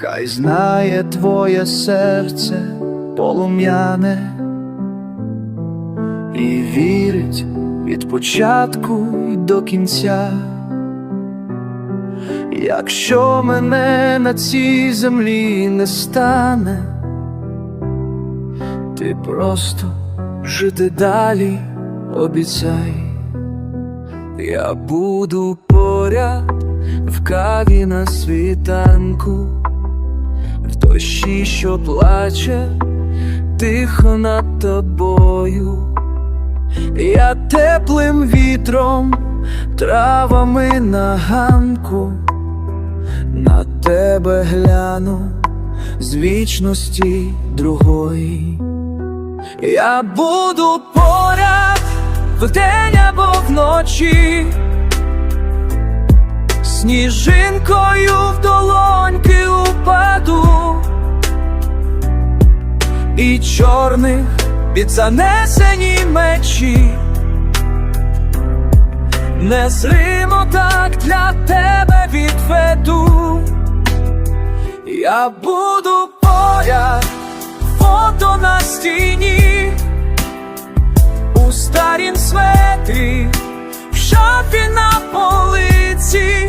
хай знає твоє серце полум'яне і вірить від початку й до кінця. Якщо мене на цій землі не стане, ти просто жити далі обіцяй. Я буду поряд в каві на світанку, в що плаче, тихо над тобою. Я теплим вітром, травами на ганку, на тебе гляну з вічності другої. Я буду поряд вдень або вночі, сніжинкою в долоньки упаду, і чорних під занесені мечі. Незримо так для тебе відведу. Я буду поряд, фото на стіні, у старім светрі, в шафі на полиці,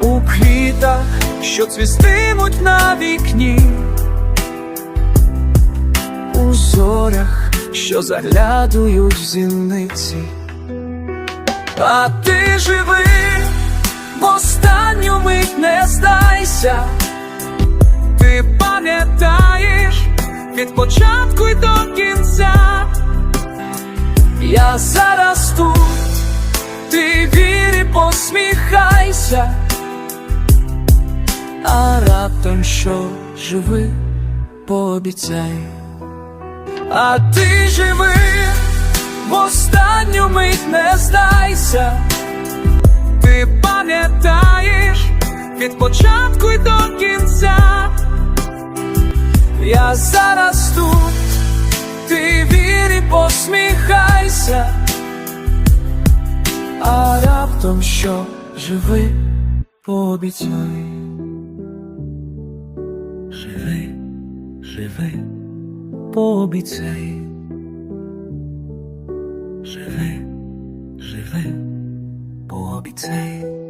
у квітах, що цвістимуть на вікні, зорях, що заглядують в зіниці. А ти живи, в останню мить не здайся, ти пам'ятаєш від початку й до кінця. Я зараз тут, ти вір і посміхайся, а раптом що живи, пообіцяй, а ти живи в останню мить не здайся, ти пам'ятаєш від початку й до кінця. Я зараз тут, ти вір посміхайся, а раптом що живи, пообіцяй. Живи, живи, пообіцяй. Живи, живи, пообіцяй.